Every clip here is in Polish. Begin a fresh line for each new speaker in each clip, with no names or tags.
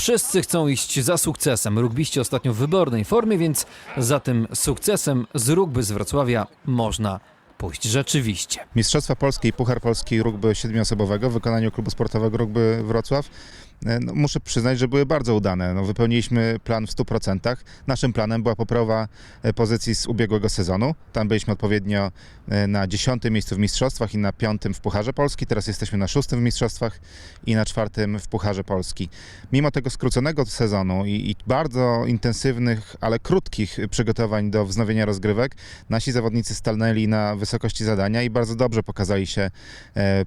Wszyscy chcą iść za sukcesem. Rugbiści ostatnio w wybornej formie, więc za tym sukcesem z rugby z Wrocławia można pójść rzeczywiście.
Mistrzostwa Polskie i Puchar Polski rugby siedmioosobowego w wykonaniu klubu sportowego rugby Wrocław. E, No, muszę przyznać, że były bardzo udane. No, wypełniliśmy plan w 100%. Naszym planem była poprawa e, pozycji z ubiegłego sezonu. Tam byliśmy odpowiednio e, na 10 miejscu w mistrzostwach i na 5 w Pucharze Polski. Teraz jesteśmy na 6 w mistrzostwach i na 4 w Pucharze Polski. Mimo tego skróconego sezonu i, i bardzo intensywnych, ale krótkich przygotowań do wznowienia rozgrywek, nasi zawodnicy stanęli na wysokości zadania i bardzo dobrze pokazali się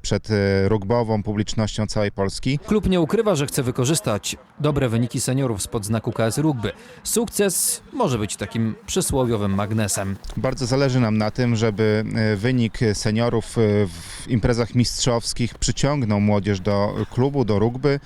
przed rugbową publicznością całej Polski.
Klub nie ukrywa, że chce wykorzystać dobre wyniki seniorów spod znaku KS Rugby. Sukces może być takim przysłowiowym magnesem.
Bardzo zależy nam na tym, żeby e, wynik seniorów e, w imprezach mistrzowskich przyciągnął młodzież do klubu, do rugby.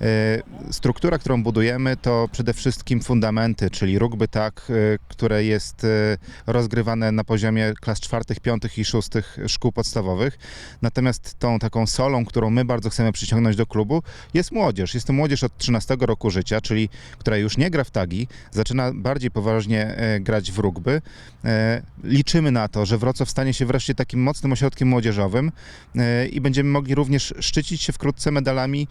E, Struktura, którą budujemy, to przede wszystkim fundamenty, czyli rugby tak, e, które jest e, rozgrywane na poziomie klas czwartych, piątych i szóstych szkół podstawowych. Natomiast tą taką solą, którą my bardzo chcemy przyciągnąć do klubu, jest młodzież. Jest to młodzież od 13 roku życia, czyli która już nie gra w tagi, zaczyna bardziej poważnie grać w rugby. Liczymy na to, że Wrocław stanie się wreszcie takim mocnym ośrodkiem młodzieżowym i będziemy mogli również szczycić się wkrótce medalami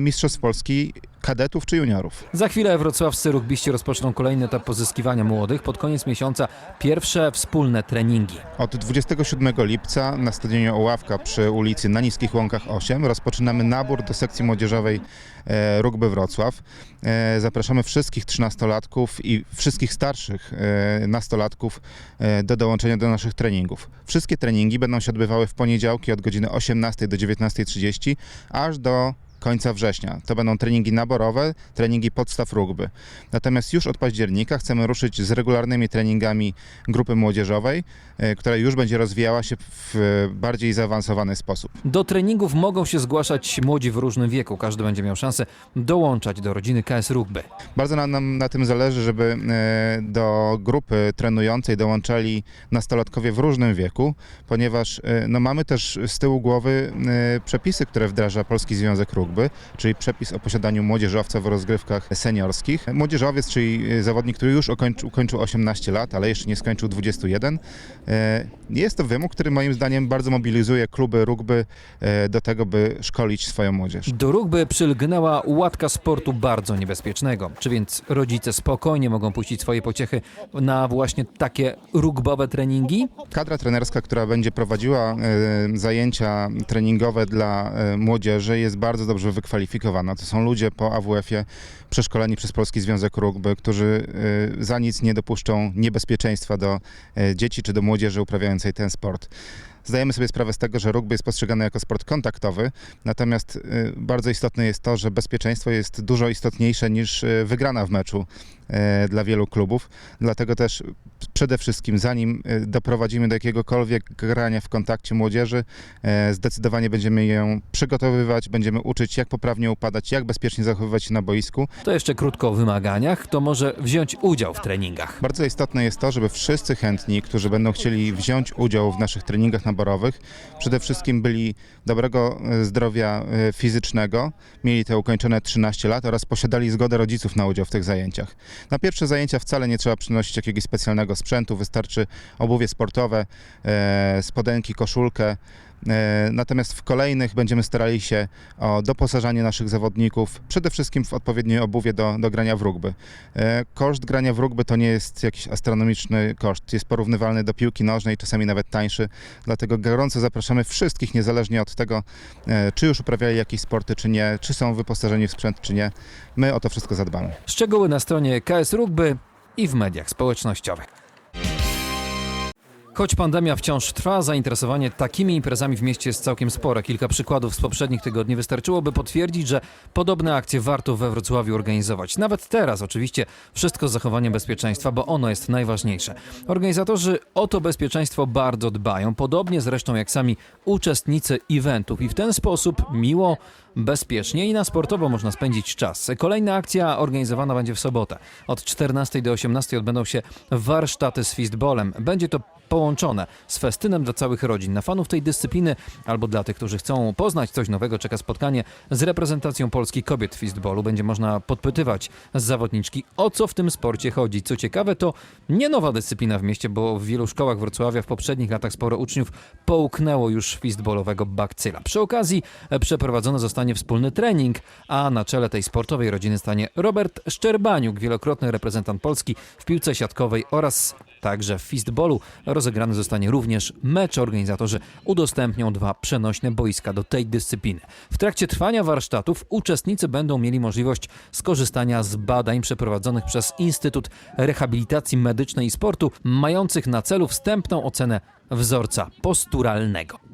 Mistrzostw Polski kadetów czy juniorów.
Za chwilę wrocławscy rugbiści rozpoczną kolejny etap pozyskiwania młodych. Pod koniec miesiąca pierwsze wspólne treningi.
Od 27 lipca na stadionie Oławka przy ulicy na Niskich Łąkach 8 rozpoczynamy nabór do sekcji młodzieżowej e, Rugby Wrocław. E, Zapraszamy wszystkich 13-latków i wszystkich starszych e, nastolatków do dołączenia do naszych treningów. Wszystkie treningi będą się odbywały w poniedziałki od godziny 18 do 19.30 aż do końca września. To będą treningi naborowe, treningi podstaw rugby. Natomiast już od października chcemy ruszyć z regularnymi treningami grupy młodzieżowej, e, która już będzie rozwijała się w bardziej zaawansowany sposób.
Do treningów mogą się zgłaszać młodzi w różnym wieku. Każdy będzie miał szansę dołączać do rodziny KS Rugby.
Bardzo nam, nam na tym zależy, żeby e, do grupy trenującej dołączali nastolatkowie w różnym wieku, ponieważ e, no, mamy też z tyłu głowy przepisy, które wdraża Polski Związek Rugby, czyli przepis o posiadaniu młodzieżowca w rozgrywkach seniorskich. Młodzieżowiec, czyli e, zawodnik, który już ukończył, ukończył 18 lat, ale jeszcze nie skończył 21. E, Jest to wymóg, który moim zdaniem bardzo mobilizuje kluby rugby e, do tego, by szkolić swoją młodzież.
Do rugby przylgnęła łatka sportu bardzo niebezpiecznego. Czy więc rodzice spokojnie mogą puścić swoje pociechy na właśnie takie rugbowe treningi?
Kadra trenerska, która będzie prowadziła zajęcia treningowe dla młodzieży jest bardzo dobrze wykwalifikowana. To są ludzie po AWF-ie przeszkoleni przez Polski Związek Rugby, którzy e, za nic nie dopuszczą niebezpieczeństwa do e, dzieci czy do młodzieży uprawiającej ten sport. Zdajemy sobie sprawę z tego, że rugby jest postrzegany jako sport kontaktowy, natomiast y, bardzo istotne jest to, że bezpieczeństwo jest dużo istotniejsze niż y, wygrana w meczu y, dla wielu klubów. Dlatego też przede wszystkim, zanim y, doprowadzimy do jakiegokolwiek grania w kontakcie młodzieży, y, zdecydowanie będziemy ją przygotowywać, będziemy uczyć, jak poprawnie upadać, jak bezpiecznie zachowywać się na boisku.
To jeszcze krótko o wymaganiach. Kto może wziąć udział w treningach?
Bardzo istotne jest to, żeby wszyscy chętni, którzy będą chcieli wziąć udział w naszych treningach naborowych, przede wszystkim byli dobrego e, zdrowia e, fizycznego, mieli te ukończone 13 lat oraz posiadali zgodę rodziców na udział w tych zajęciach. Na pierwsze zajęcia wcale nie trzeba przynosić jakiegoś specjalnego sprzętu, wystarczy obuwie sportowe, e, spodenki, koszulkę. E, Natomiast w kolejnych będziemy starali się o doposażanie naszych zawodników, przede wszystkim w odpowiednie obuwie do, do grania w rugby. E, Koszt grania w rugby to nie jest jakiś astronomiczny koszt, jest porównywalny do piłki nożnej, czasami nawet tańszy, dlatego gorąco zapraszamy wszystkich, niezależnie od tego, e, czy już uprawiali jakieś sporty, czy nie, czy są wyposażeni w sprzęt, czy nie. My o to wszystko zadbamy.
Szczegóły na stronie KS Rugby i w mediach społecznościowych. Choć pandemia wciąż trwa, zainteresowanie takimi imprezami w mieście jest całkiem spore. Kilka przykładów z poprzednich tygodni wystarczyłoby potwierdzić, że podobne akcje warto we Wrocławiu organizować. Nawet teraz oczywiście wszystko z zachowaniem bezpieczeństwa, bo ono jest najważniejsze. Organizatorzy o to bezpieczeństwo bardzo dbają, podobnie zresztą jak sami uczestnicy eventów i w ten sposób miło bezpiecznie i na sportowo można spędzić czas. Kolejna akcja organizowana będzie w sobotę. Od 14 do 18 odbędą się warsztaty z fistballem. Będzie to połączone z festynem dla całych rodzin. Na fanów tej dyscypliny albo dla tych, którzy chcą poznać coś nowego, czeka spotkanie z reprezentacją Polski kobiet w fistballu. Będzie można podpytywać zawodniczki, o co w tym sporcie chodzi. Co ciekawe, to nie nowa dyscyplina w mieście, bo w wielu szkołach Wrocławia w poprzednich latach sporo uczniów połknęło już fistballowego bakcyla. Przy okazji e, przeprowadzony zostanie wspólny trening, a na czele tej sportowej rodziny stanie Robert Szczerbaniuk, wielokrotny reprezentant Polski w piłce siatkowej oraz Także w fistballu rozegrany zostanie również mecz. Organizatorzy udostępnią dwa przenośne boiska do tej dyscypliny. W trakcie trwania warsztatów uczestnicy będą mieli możliwość skorzystania z badań przeprowadzonych przez Instytut Rehabilitacji Medycznej i Sportu, mających na celu wstępną ocenę wzorca posturalnego.